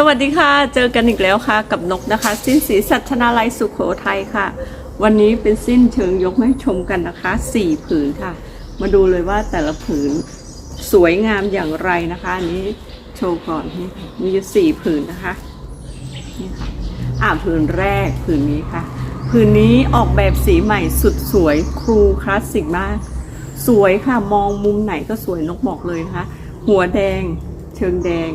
สวัสดีค่ะ เจอกันอีกแล้วค่ะ กับนกนะคะ สิ้นสีสัชนาลัยสุขโขทัยค่ะ วันนี้เป็นสิ้นเชิงยกให้ชมกันนะคะสี่ผืนค่ะ มาดูเลยว่าแต่ละผืนสวยงามอย่างไรนะคะอันนี้โชว์ก่อนนี่ค่ะมีอยู่สี่ผืนนะคะนี่ค่ะอ่าผืนแรกผืนนี้ค่ะ ผืนนี้ออกแบบสีใหม่สุดสวยครูคลาสสิกมาก สวยค่ะมองมุมไหนก็สวยนกบอกเลยนะคะ หัวแดง เชิงแดง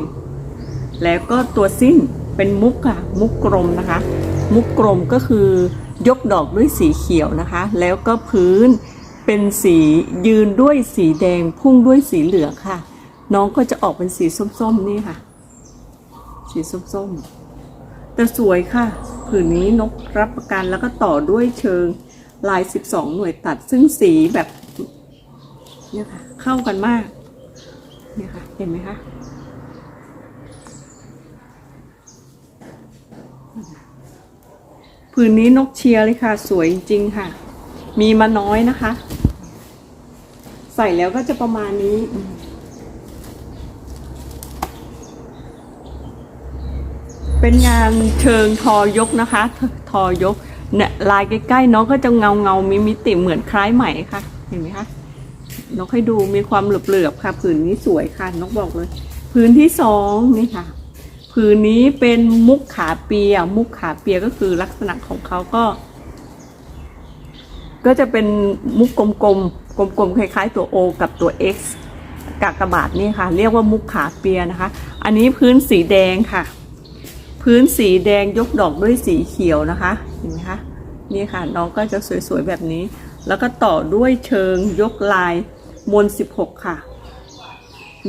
แล้วก็ตัวสิ้นเป็นมุกอะมุกกลมนะคะ มุกกลมก็คือยกดอกด้วยสีเขียวนะคะ แล้วก็พื้นเป็นสียืนด้วยสีแดงพุ่งด้วยสีเหลืองค่ะ น้องก็จะออกเป็นสีส้มๆนี่ค่ะ สีส้มๆแต่สวยค่ะผืนนี้นกรับประกันแล้วก็ต่อด้วยเชิงลาย 12 หน่วยตัดซึ่งสีแบบเนี่ยค่ะเข้ากันมากเนี่ยค่ะเห็นไหมคะ ผืนนี้นกเชียร์เลยค่ะ สวยจริงค่ะ มีมาน้อยนะคะ ใส่แล้วก็จะประมาณนี้ เป็นงานเชิงทอยกนะคะ ทอยกเนี่ยลายใกล้ๆน้องก็จะเงาเงาๆมีมิติเหมือนคล้ายไหมค่ะ เห็นไหมคะนกให้ดูมีความเหลือบๆค่ะ ผืนนี้สวยค่ะนกบอกเลยผืนที่สองนี่ค่ะ ผืนนี้เป็นมุกขาเปีย มุกขาเปียก็คือลักษณะของเขาก็ ก็จะเป็นมุกกลมๆ กลมๆ คล้ายๆ ตัว O กับตัว X กากบาทนี่ค่ะ เรียกว่ามุกขาเปียนะคะ อันนี้พื้นสีแดงค่ะ พื้นสีแดงยกดอกด้วยสีเขียวนะคะ เห็นไหมคะ นี่ค่ะ น้องก็จะสวยๆ แบบนี้ แล้วก็ต่อด้วยเชิงยกลายมน 16 ค่ะ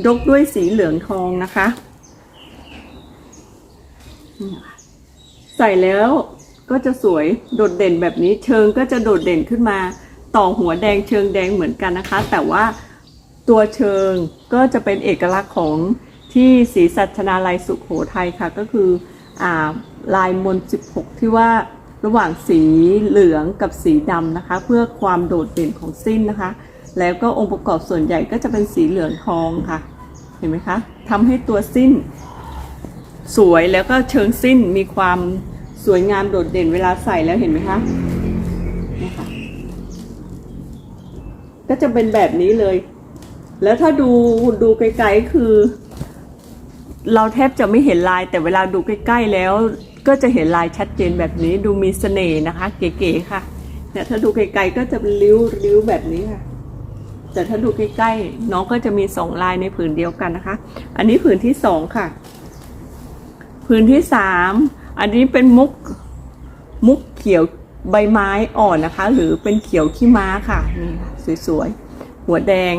ยกด้วยสีเหลืองทองนะคะ ใส่แล้วก็จะสวยโดดเด่นแบบนี้ เชิงก็จะโดดเด่นขึ้นมา ต่อหัวแดงเชิงแดงเหมือนกันนะคะ แต่ว่าตัวเชิงก็จะเป็นเอกลักษณ์ของที่ศรีสัชนาลัยสุขโขทัยค่ะ ก็คืออ่าลายมน 16 ที่ว่าระหว่างสีเหลืองกับสีดำนะคะ เพื่อความโดดเด่นของสิ้นนะคะ แล้วก็องค์ประกอบส่วนใหญ่ก็จะเป็นสีเหลืองทองค่ะ เห็นไหมคะทำให้ตัวสิ้น สวยแล้วก็เชิงสิ้นมีความสวยงามโดดเด่นเวลาใส่แล้วเห็นไหมคะนี่ค่ะก็จะเป็นแบบนี้เลย แล้วถ้าดูดูไกลๆคือ เราแทบจะไม่เห็นลายแต่เวลาดูใกล้ๆแล้ว ก็จะเห็นลายชัดเจนแบบนี้ดูมีเสน่ห์นะคะ เก๋ๆค่ะเนี่ยถ้าดูไกลๆก็จะริ้วริ้วแบบนี้ค่ะ แต่ถ้าดูใกล้ๆน้องก็จะมีสองลายในผืนเดียวกันนะคะ อันนี้ผืนที่สองค่ะ พื้นที่สามอันนี้เป็นมุกมุกเขียวใบไม้อ่อนนะคะ หรือเป็นเขียวขี้ม้าค่ะนี่ค่ะสวยๆ หัวแดง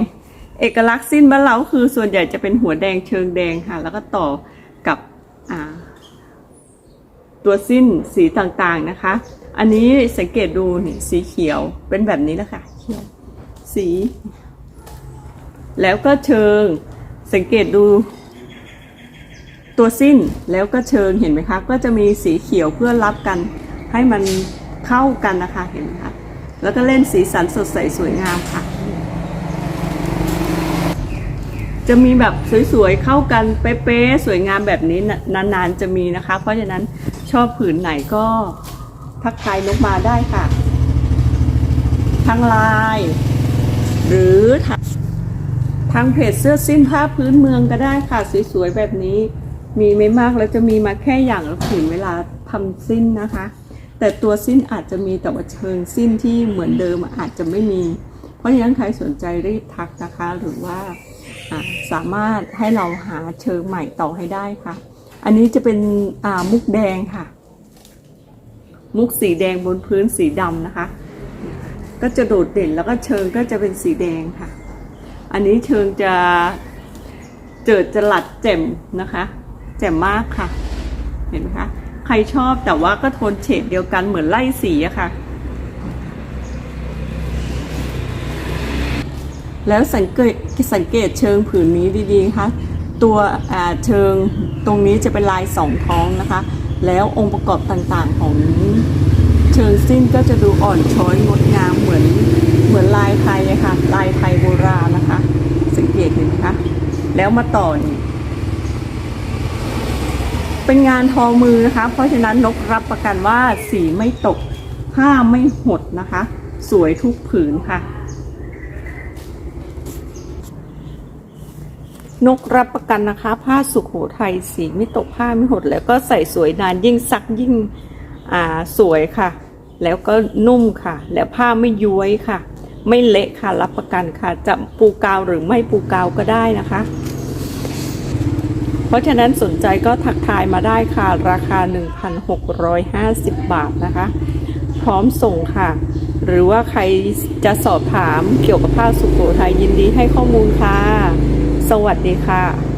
เอกลักษณ์สิ้นบ้านเราคือส่วนใหญ่จะเป็นหัวแดงเชิงแดงค่ะ แล้วก็ต่อกับตัวสิ้นสีต่างๆนะคะ อันนี้สังเกตดูนี่สีเขียวเป็นแบบนี้แหละค่ะเขียวสี แล้วก็เชิงสังเกตดู ตัวสิ้นแล้วก็เชิงเห็นไหมคะ ก็จะมีสีเขียวเพื่อรับกันให้มันเข้ากันนะคะเห็นไหมคะแล้วก็เล่นสีสันสดใสสวยงามค่ะ จะมีแบบสวยๆเข้ากันเป๊ะๆสวยงามแบบนี้นานๆจะมีนะคะ เพราะฉะนั้นชอบผืนไหนก็ทักทายนกมาได้ค่ะทางไลน์หรือทางทางเพจเสื้อสิ้นผ้าพื้นเมืองก็ได้ค่ะ สวยๆแบบนี้ มีไม่มากแล้วจะมีมาแค่อย่างละผืนเวลาทำสิ้นนะคะ แต่ตัวสิ้นอาจจะมีแต่ว่าเชิงสิ้นที่เหมือนเดิมอาจจะไม่มี เพราะฉะนั้นใครสนใจรีบทักนะคะ หรือว่าสามารถให้เราหาเชิงใหม่ต่อให้ได้ค่ะ อันนี้จะเป็นมุกแดงค่ะ มุกสีแดงบนพื้นสีดำนะคะ ก็จะโดดเด่นแล้วก็เชิงก็จะเป็นสีแดงค่ะ อันนี้เชิงจะเจิดจรัดแจ่มนะคะ แจ่มมากค่ะ เห็นไหมคะ ใครชอบแต่ว่าก็โทนเฉดเดียวกันเหมือนไล่สีอะค่ะ แล้วสังเกตสังเกตเชิงผืนนี้ดีๆค่ะตัวเชิงตรงนี้จะเป็นลายสองท้องนะคะ แล้วองค์ประกอบต่างๆของเชิงสิ้นก็จะดูอ่อนช้อยงดงามเหมือนเหมือนลายไทยะค่ะ ลายไทยโบราณนะคะ สังเกตเห็นไหมคะ แล้วมาต่อนี่ เป็นงานทอมือนะคะ เพราะฉะนั้นนกรับประกันว่าสีไม่ตกผ้าไม่หดนะคะ สวยทุกผืนค่ะ นกรับประกันนะคะ ผ้าสุขโขทัยสีไม่ตกผ้าไม่หด แล้วก็ใส่สวยนานยิ่งซักยิ่งอ่าสวยค่ะ แล้วก็นุ่มค่ะ แล้วผ้าไม่ย้วยค่ะ ไม่เละค่ะรับประกันค่ะ จะปูกาวหรือไม่ปูกาวก็ได้นะคะ เพราะฉะนั้นสนใจก็ทักทายมาได้ค่ะ ราคา 1,650 บาทนะคะ พร้อมส่งค่ะ หรือว่าใครจะสอบถามเกี่ยวกับผ้าสุโขทัยยินดีให้ข้อมูลค่ะ สวัสดีค่ะ